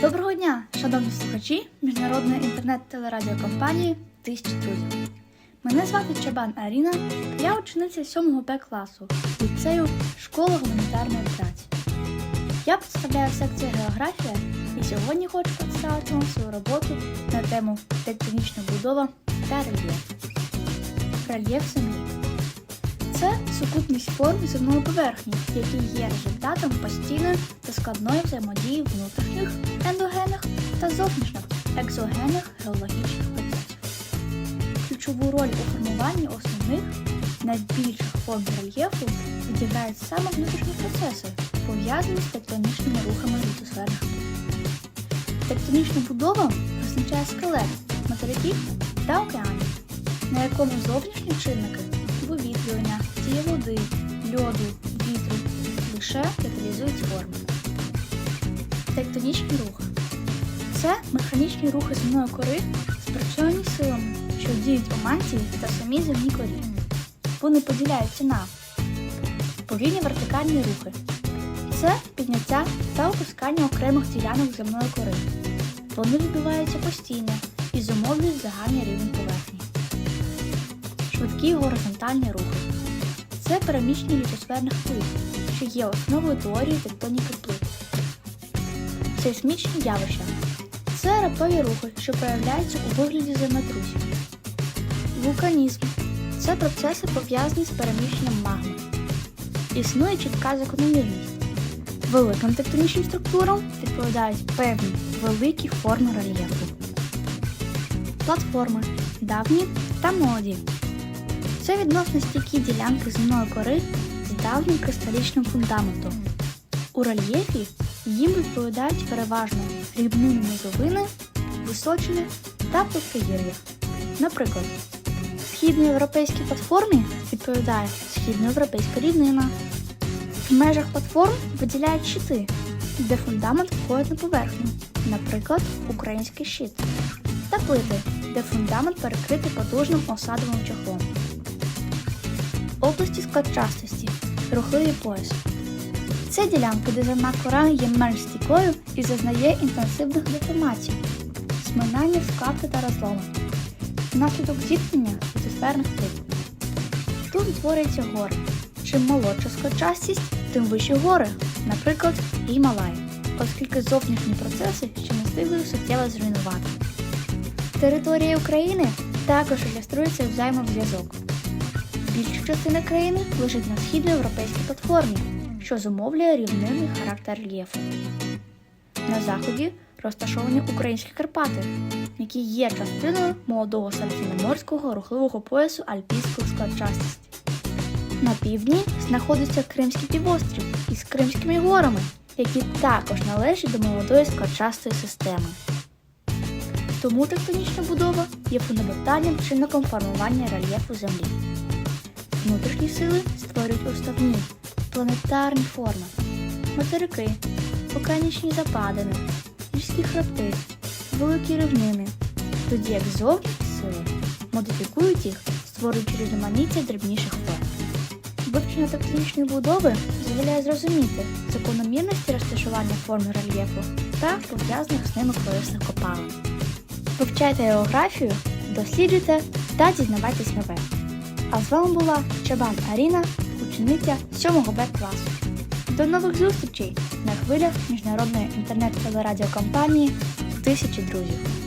Доброго дня, шановні слухачі міжнародної інтернет-телерадіокомпанії Тисячі друзів. Мене звати Чабан Аріна, я учениця 7 Б класу ліцею школи гуманітарної праці. Я представляю секцію географія і сьогодні хочу представити вам свою роботу на тему тектонічна будова та рельєф. Рельєф землі. Це сукупність форм земної поверхні, які є результатом постійної та складної взаємодії внутрішніх зовнішніх екзогенних геологічних процесів. Ключову роль у формуванні основних найбільших форм рельєфу відіграють саме внутрішні процеси, пов'язані з тектонічними рухами літосферних. Тектонічна будова визначає скелет материків та океанів, на якому зовнішні чинники вивітрювання, дія води, льоду, вітру лише каталізують форми. Тектонічні рухи це механічні рухи земної кори, спрацьовані силами, що діють у мантії та самій земній корі. Вони поділяються на повільні вертикальні рухи. Це підняття та опускання окремих ділянок земної кори. Вони відбуваються постійно і зумовлюють загальний рівень поверхні. Швидкі горизонтальні рухи. Це переміщення літосферних плит, що є основою теорії тектоніки плит. Сейсмічні явища. Це раптові рухи, що проявляються у вигляді землетрусів. Вулканізм це процеси пов'язані з переміщенням магми. Існує чітка закономірність. Великим тектонічним структурам відповідають певні великі форми рельєфу. Платформи давні та молоді. Це відносно стійкі ділянки земної кори з давнім кристалічним фундаментом. У рельєфі їм відповідають переважно рівнини низовини, височини та плоскогір'я. Наприклад, східноєвропейській платформі відповідає східноєвропейська рівнина. В межах платформ виділяють щити, де фундамент входить на поверхню, наприклад, український щит, та плити, де фундамент перекритий потужним осадовим чохлом. Області складчастості, рухливий пояс. Це ділянка, де земна кора є менш стійкою і зазнає інтенсивних деформацій, сминання складки та розломи, внаслідок зіткнення літосферних плит. Тут утворюються гори. Чим молодша складчастість, тим вищі гори, наприклад, Гімалаї, оскільки зовнішні процеси ще не встигли суттєво зруйнувати. Територія України також ілюструється взаємозв'язок. Більша частина країни лежить на східноєвропейській платформі, що зумовлює рівнинний характер рельєфу. На заході розташовані українські Карпати, які є частиною молодого середземноморського рухливого поясу альпійської складчастості. На півдні знаходиться Кримський півострів із Кримськими горами, які також належать до молодої складчастої системи. Тому тектонічна будова є фундаментальним чинником формування рельєфу Землі. Внутрішні сили створюють уставні, планетарні форми, материки, океанічні западини, гірські хребти, великі рівнини, тоді як зовнішні сили модифікують їх, створюючи різноманіття дрібніших форм. Вивчення тектонічної будови дозволяє зрозуміти закономірності розташування форми рельєфу та пов'язаних з ними корисних копалин. Вивчайте географію, досліджуйте та дізнавайтесь нове. А з вами була Чабан Аріна, учениця 7 Б класу. До нових зустрічей на хвилях міжнародної інтернет-телерадіокомпанії Тисячі друзів.